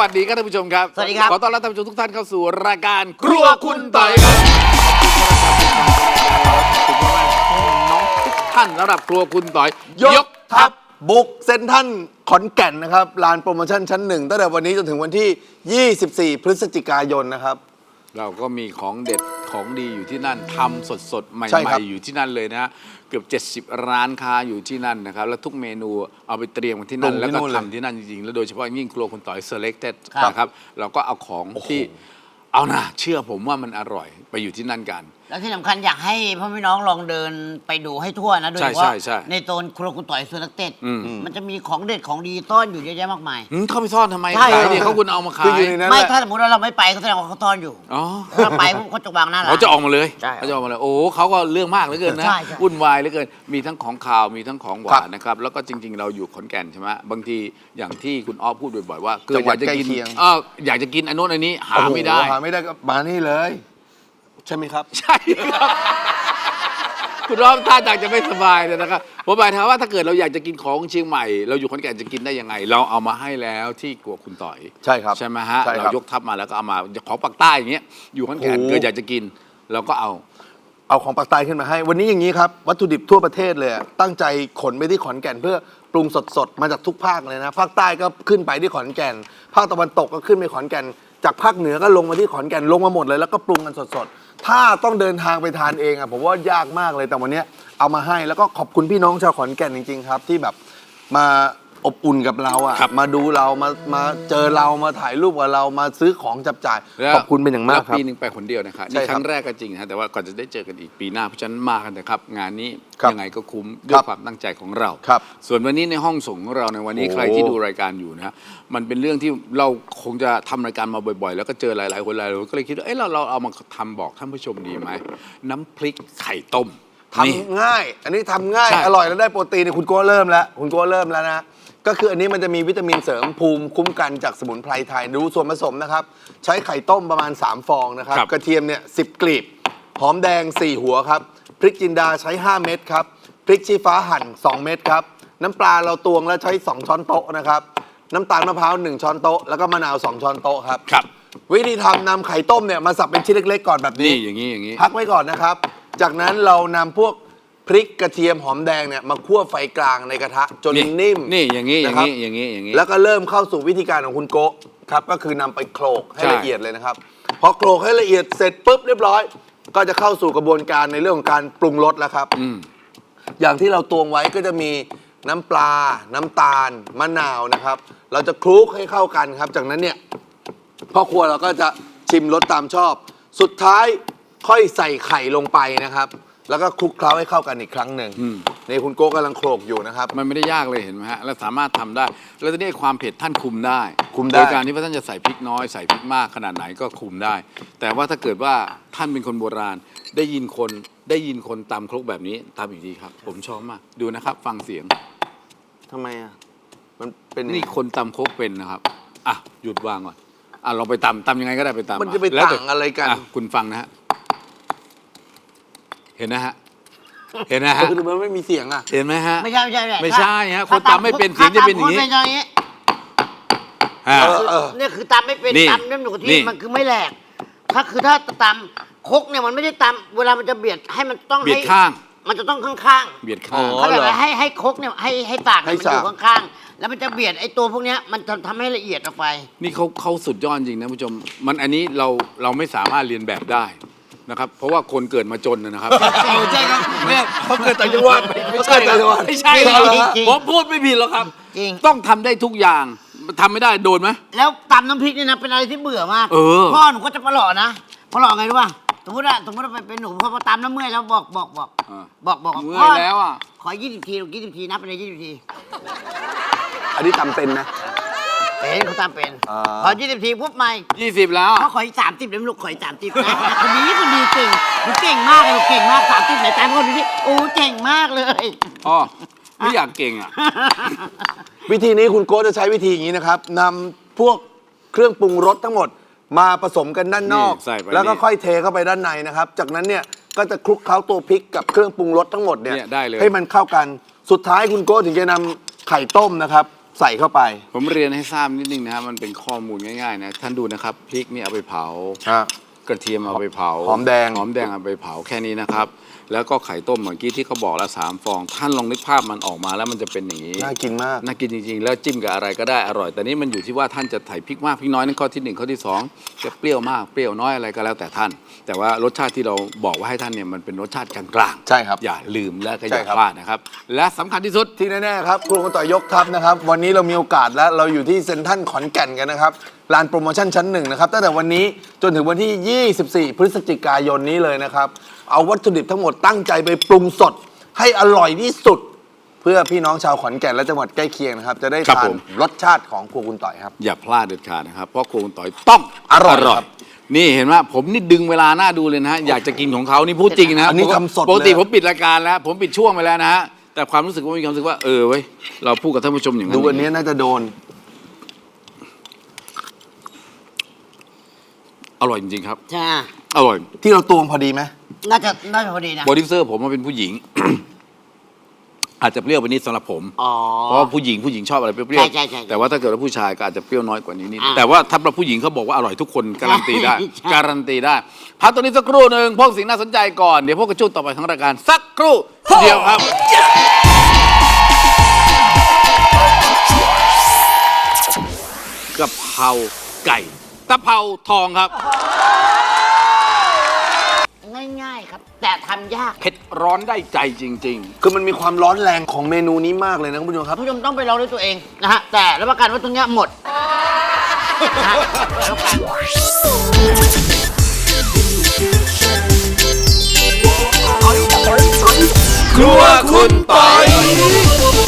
สวัสดีครับท่านผู้ชมครับ สวัสดีครับ ขอต้อนรับท่านผู้ชมทุกท่านเข้าสู่รายการครัวคุณต่อยครับขอบคุณมากน้องทุกท่านสำหรับครัวคุณต่อย ยกทัพบุกเซนทรันขอนแก่นนะครับลานโปรโมชั่นชั้นหนึ่งตั้งแต่วันนี้จนถึงวันที่ 24 พฤศจิกายนนะครับ เราก็มีของเด็ดของดีอยู่ที่นั่นทำสดสดๆ ใหใช่ครัม่ บ ๆ อยู่ที่นั่นเลยนะฮะเกือบ 70 ร้านค้าอยู่ที่นั่นนะครับ แล้วทุกเมนูเอาไปเตรียมกันที่นั่นแล้วก็ทำที่นั่นจริงๆ แล้วโดยเฉพาะยิ่งครัวคุณต่อย selected ครับนะครับ เราก็เอาของที่เอานะเชื่อผมว่ามันอร่อยไปอยู่ที่นั่นกัน แล้วที่สำคัญอยากให้พ่อพี่น้องลองเดินไปดูให้ทั่วนะโดยใช่เฉพาะใช่ใช่ในโซนครัวคุณต่อยสุนักเต็ดอืม มันจะมีของเด็ดของดีซ่อนอยู่เยอะแยะมากมาย หืมเข้าไปซ่อนทำไมใช่ ขายดิเขาคุณเอามาขาคือย อยู่ในนั้นไม่แหละ ถ้าสมมติว่าเราไม่ไปก็แสดงว่าเขาซ่อนอยู่อ๋อ ถ้าไปพวกเขาจะวางหน้าร้านเขาจะออกมาเลยใช่เขาจะออกมาเลย โอ้เขาก็เรื่องมากเหลือเกินนะใช่ใช่ วุ่นวายเหลือเกิน มีทั้งของข่าวมีทั้งของหครัวาบนนะครับ แล้วก็จริง ๆ เราอยู่ขอนแก่นใช่ไหมบางทีอย่างที่คุณอ้อพูดบ่อยๆว่าเกิจัดงหอวัยาดกจะกินใกล้เคียงเอออยากจะกินอันโน้นอันนี้หาไม่ได้ โอ้โหหาไม่ได้ก็มานี่เลย ใช่ไหมครับ ใช่ครับ คุณอ้อมท่าทางจะไม่สบายเลยนะครับผมหมายถึงว่าถ้าเกิดเราอยากจะกินของเชียงใหม่ เราอยู่ขอนแก่นจะกินได้ยังไง เราเอามาให้แล้วที่กัวคุณต่อยใช่ครับใช่ไหมฮะใช่เราครับยกทัพมาแล้วก็เอามาของปากใต้อย่างเงี้ยอยู่ขอนแก่นโอ้โหเกิดอยากจะกิน เราก็เอา เอาของปากใต้ขึ้นมาให้ วันนี้อย่างนี้ครับ วัตถุดิบทั่วประเทศเลยอะตั้งใจขนไปที่ขอนแก่นเพื่อปรุงสดๆ มาจากทุกภาคเลยนะ ภาคใต้ก็ขึ้นไปที่ขอนแก่น ภาคตะวันตกก็ขึ้นไปขอนแก่น จากภาคเหนือก็ลงมาที่ขอนแก่นลงมาหมดเลยแล้วก็ปรุงกันสดๆ ถ้าต้องเดินทางไปทานเองอะผมว่ายากมากเลยแต่วันเนี้ยเอามาให้แล้วก็ขอบคุณพี่น้องชาวขอนแก่นจริงๆครับ ที่แบบมา อบอุ่นกับเราอะครับมาดูเรามามาเจอเรามาถ่ายรูปกับเรามาซื้อของจับจ่ายแล้ว ขอบคุณเป็นอย่างมากแล้วครับปีหนึ่งไปคนเดียวนะครับใช่นี่ครับครั้งแรกก็จริงนะแต่ว่าก่อนจะได้เจอกันอีกปีหน้าเพราะฉะนั้นมากันนะครับงานนี้ครับยังไงก็คุ้มคด้วรัยบความตั้งใจของเรา ครับส่วนวันนี้ในห้องส่งของเราในวันนี้โอ้ใครที่ดูรายการอยู่นะฮะมันเป็นเรื่องที่เราคงจะทำรายการมาบ่อยๆ แล้วก็เจอหลายๆคนหลายๆคนก็เลยคิดว่าเอ้เราเราเอามาทำบอกท่านผู้ชมดีไหมน้ำพริกไข่ต้ม ทำนี่ง่าย อันนี้ทำง่าย ใช่ อร่อยแล้วได้โปรตีนเนี่ยคุณโก้เริ่มแล้ว คุณโก้เริ่มแล้วนะ ก็คืออันนี้มันจะมีวิตามินเสริมภูมิคุ้มกันจากสมุนไพรไทย ดูส่วนผสมนะครับ ใช้ไข่ต้มประมาณ 3 ฟองนะครับ ครับ กระเทียมเนี่ยสิกลีบ หอมแดง 4 หัวครับ พริกจินดาใช้ 5 เม็ดครับ พริกชี้ฟ้าหั่น 2 เม็ดครับ น้ำปลาเราตวงแล้วใช้ 2 ช้อนโต๊ะนะครับ น้ำตาลมะพร้าว 1 ช้อนโต๊ะ แล้วก็มะนาว 2 ช้อนโต๊ะครับ ครับ วิธีทำนำไข่ต้มเนี่ยมาสับเป็นชิ้นเล็กๆก่อนแบบนี้ นี่อย่างนี้อย่างนี้ พักไว้ก่อนนะครับ จากนั้นเรานำพวกพริกกระเทียมหอมแดงเนี่ยมาคั่วไฟกลางในกระทะจนนี่นิ่มนี่อย่างนี้อย่างะครับนี้อย่างนี้อย่างนี้ แล้วก็เริ่มเข้าสู่วิธีการของคุณโกะครับ ก็คือนำไปโขลกให้ใช่ ละเอียดเลยนะครับ พอโขลกให้ละเอียดเสร็จปุ๊บเรียบร้อย ก็จะเข้าสู่กระบวนการในเรื่องของการปรุงรสแล้วครับ อืม อย่างที่เราตวงไว้ก็จะมีน้ำปลา น้ำตาล มะนาวนะครับ เราจะคลุกให้เข้ากันครับ จากนั้นเนี่ยพ่อครัวเราก็จะชิมรสตามชอบ สุดท้าย ค่อยใส่ไข่ลงไปนะครับ แล้วก็คลุกเคล้าให้เข้ากันอีกครั้งหนึ่งอืมนี่คุณโก้กำลังโขลกอยู่นะครับ มันไม่ได้ยากเลยเห็นไหมฮะ แล้วสามารถทำได้ แล้วทีนี้ความเผ็ดท่านคุมได้คุมได้ โดยการที่ว่าท่านจะใส่พริกน้อยใส่พริกมากขนาดไหนก็คุมได้ แต่ว่าถ้าเกิดว่าท่านเป็นคนโบราณ ได้ยินคนได้ยินคนตำครกแบบนี้ตำอีกทีครับ ผมชอบมากดูนะครับ ฟังเสียง ทำไมอะ มันเป็นนี่คนตำครกเป็นนะครับ อะ หยุดวางก่อน อะลองไปตำตำยังไงก็ได้ไปตำมันจะไปแล้วต่างอะไรกันอะคุณฟังนะฮะ เห็นนะฮะ เห็นนะฮะ คือมันไม่มีเสียงอะ เห็นไหมฮะ ไม่ใช่ไม่ใช่ไม่ใช่ฮะถ้าคนตำไม่เป็นเสียงจะเป็นอย่างนี้ถ้ตำเป็นอย่างนี้ฮะเออเออเนี่ยคือตำไม่เป็นนี่ตำน้ำหนูกะนี่ทิมันคือไม่แหลก ถ้าคือถ้าตำครกเนี่ยมันไม่ได้ตำเวลามันจะเบียดให้มันต้องเบียดให้ข้าง มันจะต้องข้างๆ เบียดข้างอ๋อเขาเลยกเหรอว่าให้ให้ครกเนี่ยให้ให้ตากให้มันอยู่สากข้างๆ แล้วมันจะเบียดไอ้ตัวพวกเนี้ยมันจะทำให้ละเอียดออกไป นี่เขาเขาสุดยอดจริงนะผู้ชม มันอันนี้เราเราไม่สามารถเรียนแบบได้ นะครับ เพราะว่าคนเกิดมาจนนะครับ ใช่ครับเนี่ยเขาเกิดต่างจังหวัดเขาเกิดต่างจังหวัดไม่ใช่จริงครับจริงจริงผมพูดไม่ผิดหรอกครับ จริง ต้องทำได้ทุกอย่างทำไม่ได้โดนไหม แล้วตำน้ำพริกเนี่ยนะเป็นอะไรที่เบื่อมากเออ พ่อหนูก็จะปลอนะปลอไงรู้ป่ะสมมติว่าสมมติว่าเป็นหนูพอมาตำน้ำเมื่อยแล้วบอกบอกบอกอ่าบอกบอกเมื่อยพ่แล้วอะ ขอยี่สิบทียี่สิบทีนับไปเลยยี่สิบที อันนี้ตำเป็นนะ เป็นเขาตำเป็นอ่า พอยี่สิบทีปุ๊บใหม่ยี่สิบแล้วเขาขออีกสามสิบเลยลูกขออีกสามสิบนะคนนี้คนดีเก่งหนูเก่งมากเลยหนูเก่งมากสามสิบไหนตามคนดูที่โอ้เก่งมากเลย อ๋อไม่อยากเก่งอะ วิธีนี้คุณโก้จะใช้วิธีอย่างนี้นะครับนำพวกเครื่องปรุงรสทั้งหมด มาผสมกันด้านนอก นี่ใส่ไปแล้วก็นี่ค่อยเทเข้าไปด้านในนะครับ จากนั้นเนี่ยก็จะคลุกเคล้าตัวพริกกับเครื่องปรุงรสทั้งหมดเนี่ยเนี่ยได้เลย ให้มันเข้ากันสุดท้ายคุณโก้ถึงจะนำไข่ต้มนะครับ ใส่เข้าไป ผมเรียนให้ทราบนิดนึงนะครับมันเป็นข้อมูลง่ายๆนะท่านดูนะครับพริกนี่เอาไปเผา กระเทียมเอาไปเผาหอมแดง หอมแดงเอาไปเผาแค่นี้นะครับ แล้วก็ไข่ต้มเมื่อกี้ที่เขาบอกละสามฟอง ท่านลองนึกภาพมันออกมาแล้วมันจะเป็นอย่างนี้ น่ากินมาก น่ากินจริงๆ แล้วจิ้มกับอะไรก็ได้อร่อย แต่นี่มันอยู่ที่ว่าท่านจะใส่พริกมากพริกน้อยนั่นข้อที่หนึ่งข้อที่สองจะเปรี้ยวมากเปรี้ยวน้อยอะไรก็แล้วแต่ท่าน แต่ว่ารสชาติที่เราบอกว่าให้ท่านเนี่ยมันเป็นรสชาติกลางๆใช่ครับ อย่าลืมและก็อใช่ย่าครับพลาดนะครับ และสำคัญที่สุด ที่แน่ๆครับครูคนต่อยกทัพนะครับ วันนี้เรามีโอกาสแล้วเราอยู่ที่เซ็นทรัลขอนแก่นกันนะครับลานโปรโมชั่นชั้นหนึ่งนะครับตั้งแต่วันนี้จนถึงวันที่ 24 พฤศจิกายนนี้เลยนะครับ เอาวัตถุดิบทั้งหมดตั้งใจไปปรุงสด ให้อร่อยที่สุด เพื่อพี่น้องชาวขอนแก่นและจังหวัดใกล้เคียงนะครับ จะได้ครับทาผนมรสชาติของครูคุณต่อยครับ อย่าพลาดเด็ดขาดนะครับ เพราะโครงต่อยต้องอร่อยครับนี่เห็นว่าผมนี่ดึงเวลาหน้าดูเลยนะฮะ อยากจะกินของเขานี่พูดจริงนะอันนี้ทำสดปกติเลยผมปิดรายการแล้ว ผมปิดช่วงไปแล้วนะฮะ แต่ความรู้สึกว่ามีความรู้สึกว่าเออเว้ยเราพูดกับท่านผู้ชมอย่างนั้นดูอันนี้น่าจะโดน อร่อยจริงๆครับใช่อร่อย ที่เราตวงพอดีไหม น่าจะน่าจะพอดีนะ โปรดิวเซอร์ผมมาเป็นผู้หญิง อาจจะเปรี้ยวไปนิดสำหรับผม อ๋อ เพราะว่าผู้หญิงผู้หญิงชอบอะไรเปรี้ยวใช่ใช่ใช่ๆแต่ว่าถ้าเกิดว่าผู้ชายก็อาจจะเปรี้ยวน้อยกว่านี้นิดอ่าแต่ว่าถ้าเราผู้หญิงเขาบอกว่าอร่อยทุกคนการันตีได้ ใช่การันตีได้พักตัวนี้สักครู่หนึ่งพวกสิ่งน่าสนใจก่อนเดี๋ยวพวกกระจุดต่อไปของรายการสักครู่เดียวครับ กะเพราไก่ตะเภาทองครับ แต่ทำยากเผ็ดร้อนได้ใจจริง คือมันมีความร้อนแรงของเมนูนี้มากเลยนะคุณผู้ชมครับ ผู้ชมต้องไปลองด้วยตัวเองนะฮะแต่รับประกันว่าตรงเนี้ยหมดนะฮะรับประกันๆครัวคุณปอย